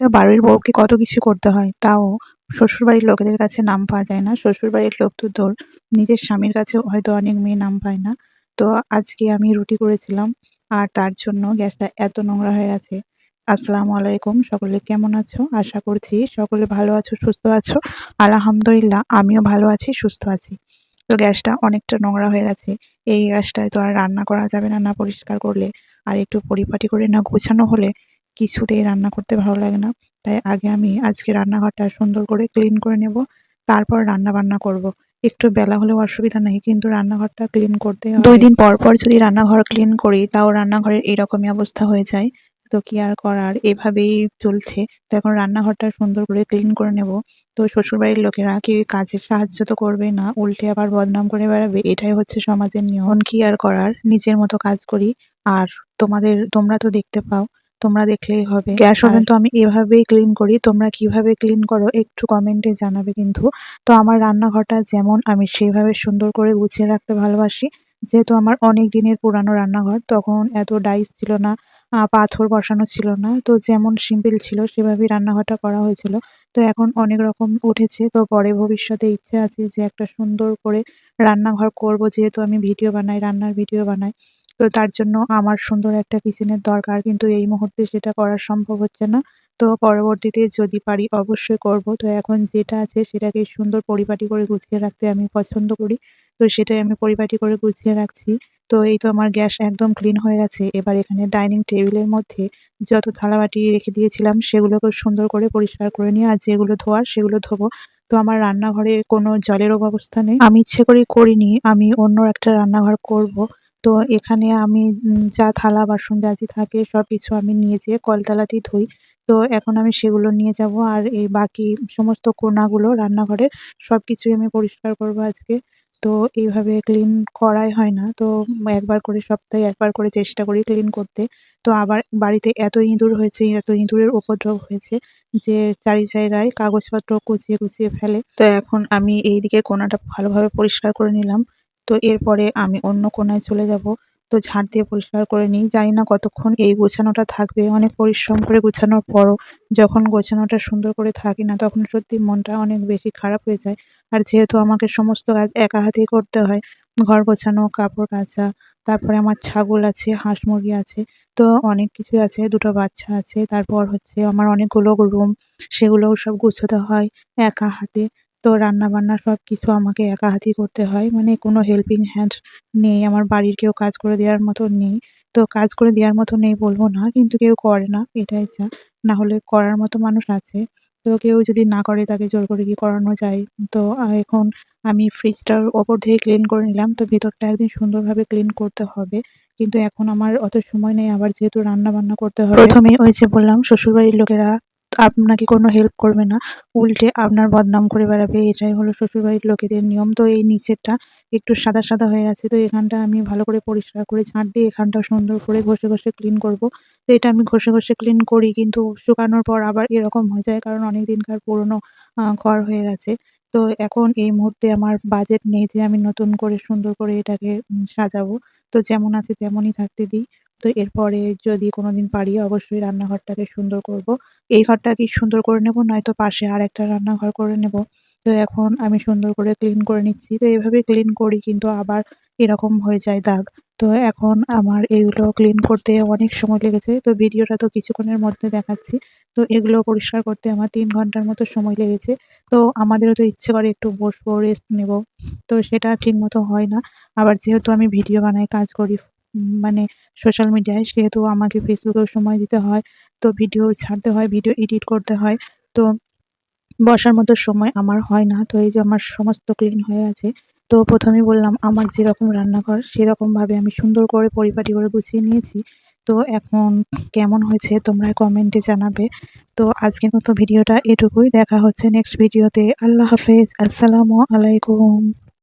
বাড়ির বউকে কত কিছু করতে হয়, তাও শ্বশুরবাড়ির লোকেদের কাছে নাম পাওয়া যায় না। শ্বশুরবাড়ির লোক তো তোর নিজের স্বামীর কাছে হয়তো অনেক মেয়ে নাম পায় না। তো আজকে আমি রুটি করেছিলাম আর তার জন্য গ্যাসটা এত নোংরা হয়ে আছে। আসসালামু আলাইকুম, সকলে কেমন আছো? আশা করছি সকলে ভালো আছো, সুস্থ আছো। আলহামদুলিল্লাহ, আমিও ভালো আছি, সুস্থ আছি। তো গ্যাসটা অনেকটা নোংরা হয়ে গেছে। এই গ্যাসটায় তো আর রান্না করা যাবে না না পরিষ্কার করলে। আর একটু পরিপাটি করে না গোছানো হলে কিছুতেই রান্না করতে ভালো লাগে না। তাই আগে আমি আজকে রান্নাঘরটা সুন্দর করে ক্লিন করে নেব, তারপর রান্না বান্না করব। একটু বেলা হলেও অসুবিধা নেই, কিন্তু রান্নাঘরটা ক্লিন করতে দুই দিন পর পর যদি রান্নাঘর ক্লিন করি, তাও রান্নাঘরের এইরকমই অবস্থা হয়ে যায়। তো কি আর করার? এভাবেই চলছে। তো এখন রান্নাঘরটা সুন্দর করে ক্লিন করে নেব। তো শ্বশুরবাড়ির লোকেরা কি কাজের সাহায্য তো করবে না, উল্টে আবার বদনাম করে বেড়াবে? এটাই হচ্ছে সমাজের নিয়ম। কি আর করার? নিজের মতো কাজ করি। আর তোমাদের, তোমরা তো দেখতে পাও। তোমরা দেখলেই হবে। গ্যাস ওভেন তো আমি এভাবেই ক্লিন করি। তোমরা কীভাবে ক্লিন করো একটু কমেন্টে জানাবে কিন্তু। তো আমার রান্নাঘরটা যেমন আমি সেইভাবে সুন্দর করে গুছিয়ে রাখতে ভালোবাসি। যেহেতু আমার অনেক দিনের পুরানো রান্নাঘর তখন এত ডাইস ছিল না পাথর বসানো ছিল না। তো যেমন সিম্পল ছিল সেভাবেই রান্নাঘরটা করা হয়েছিল। তো এখন অনেক রকম উঠেছে। তো পরে ভবিষ্যতে ইচ্ছে আছে যে একটা সুন্দর করে রান্নাঘর করব যেহেতু আমি ভিডিও বানাই রান্নার ভিডিও বানাই। তো তার জন্য আমার সুন্দর একটা কিচেনের দরকার। কিন্তু এই মুহূর্তে সেটা করা সম্ভব হচ্ছে না। তো পরবর্তীতে যদি পারি অবশ্যই করব। তো এখন যেটা আছে সেটাকে সুন্দর পরিপাটি করে গুছিয়ে রাখতে আমি পছন্দ করি। তো সেটাই আমি পরিপাটি করে গুছিয়ে রাখছি। তো এই তো আমার গ্যাস একদম ক্লিন হয়ে গেছে। এবার এখানে ডাইনিং টেবিলের মধ্যে যত থালাবাটি রেখে দিয়েছিলাম সেগুলোকে সুন্দর করে পরিষ্কার করে নিয়ে আর যেগুলো ধোয়ার সেগুলো ধোবো। তো আমার রান্নাঘরে কোনো জলেরও ব্যবস্থা নেই। আমি ইচ্ছে করেই করিনি। আমি অন্য একটা রান্নাঘর করব। তো এখানে আমি যা থালা, বাসন যা যে থাকে সব কিছু আমি নিয়ে যেয়ে কলতলাতেই ধুই। তো এখন আমি সেগুলো নিয়ে যাব আর এই বাকি সমস্ত কোনাগুলো রান্নাঘরের সব কিছুই আমি পরিষ্কার করব আজকে। তো এইভাবে ক্লিন করাই হয় না। তো একবার করে সপ্তাহে একবার করে চেষ্টা করি ক্লিন করতে। তো আবার বাড়িতে এত ইঁদুর হয়েছে, এত ইঁদুরের উপদ্রব হয়েছে যে চারি জায়গায় কাগজপত্র কুচিয়ে কুচিয়ে ফেলে। তো এখন আমি এই দিকের কোনাটা ভালোভাবে পরিষ্কার করে নিলাম। তো এরপরে আমি অন্য কোনায় চলে যাব। তো ঝাড় দিয়ে পরিষ্কার করে নিই। জানি না কতক্ষণ এই গোছানোটা থাকবে। অনেক পরিশ্রম করে গোছানোর পরও যখন গোছানোটা সুন্দর করে থাকি না, তখন সত্যি মনটা অনেক বেশি খারাপ হয়ে যায়। আর যেহেতু আমাকে সমস্ত কাজ একা হাতেই করতে হয়, ঘর গোছানো, কাপড় কাচা, তারপরে আমার ছাগল আছে, হাঁস মুরগি আছে, তো অনেক কিছুই আছে, দুটো বাচ্চা আছে, তারপর হচ্ছে আমার অনেকগুলো রুম, সেগুলোও সব গুছোতে হয় একা হাতে। তো রান্না বান্না সব কিছু আমাকে একা হাতেই করতে হয়। মানে কোনো হেল্পিং হ্যান্ড নেই, আমার বাড়ির কেউ কাজ করে দেওয়ার মতো নেই। তো কাজ করে দেওয়ার মতো নেই বলব না, কিন্তু কেউ করে না, এটাই যা। না হলে করার মতো মানুষ আছে। তো কেউ যদি না করে তাকে জোর করে কি করানো যায়। তো এখন আমি ফ্রিজটার ওপর থেকে ক্লিন করে নিলাম। তো ভিতরটা একদিন সুন্দরভাবে ক্লিন করতে হবে। কিন্তু এখন আমার অত সময় নেই। আবার যেহেতু রান্না বান্না করতে হবে প্রথমে ওই যে বললাম, শ্বশুরবাড়ির লোকেরা আপনাকে কোনো হেল্প করবে না। উল্টে আপনার বদনাম করে বেড়াবে। এটাই হলো শ্বশুরবাড়ির লোকেদের নিয়ম। তো এই নিচেরটা একটু সাদা সাদা হয়ে গেছে তো এখানটা আমি ভালো করে পরিষ্কার করে ঝাঁট দিয়ে এখানটা সুন্দর করে ঘষে ঘষে ক্লিন করব। তো এটা আমি ঘষে ঘষে ক্লিন করি কিন্তু শুকানোর পর আবার এরকম হয়ে যায় কারণ অনেক দিনকার পুরনো ঘর হয়ে গেছে। তো এখন এই মুহূর্তে আমার বাজেট নেই যে আমি নতুন করে সুন্দর করে এটাকে সাজাবো। তো যেমন আছে তেমনই থাকতে দিই। তো এরপরে যদি কোনো দিন পারি অবশ্যই রান্নাঘরটাকে সুন্দর করব। এই ঘরটাকে সুন্দর করে নেব, নয়তো পাশে আর একটা রান্নাঘর করে নেব। তো এখন আমি সুন্দর করে ক্লিন করে নিচ্ছি। তো এইভাবে ক্লিন করি কিন্তু আবার এরকম হয়ে যায় দাগ। তো এখন আমার এগুলো ক্লিন করতে অনেক সময় লেগেছে। তো ভিডিওটা তো কিছুক্ষণের মধ্যে দেখাচ্ছি। তো এগুলো পরিষ্কার করতে আমার তিন ঘণ্টার মতো সময় লেগেছে। তো আমাদেরও তো ইচ্ছে করে একটু বসবো রেস্ট নেব। তো সেটা ঠিক মতো হয় না। আবার যেহেতু আমি ভিডিও বানাই কাজ করি মানে সোশ্যাল মিডিয়ায় সেহেতু আমাকে ফেসবুকেও সময় দিতে হয়, তো ভিডিও ছাড়তে হয় ভিডিও এডিট করতে হয়, তো বসার মতো সময় আমার হয় না, তো এই যে আমার সমস্ত ক্লিন হয়ে আছে, তো প্রথমেই বললাম আমার যেরকম রান্নাঘর সেরকমভাবে আমি সুন্দর করে পরিপাটি করে গুছিয়ে নিয়েছি, তো এখন কেমন হয়েছে তোমরা কমেন্টে জানাবে, তো আজকের মতো ভিডিওটা এটুকুই, দেখা হচ্ছে নেক্সট ভিডিওতে আল্লাহ হাফেজ, আসসালামু আলাইকুম।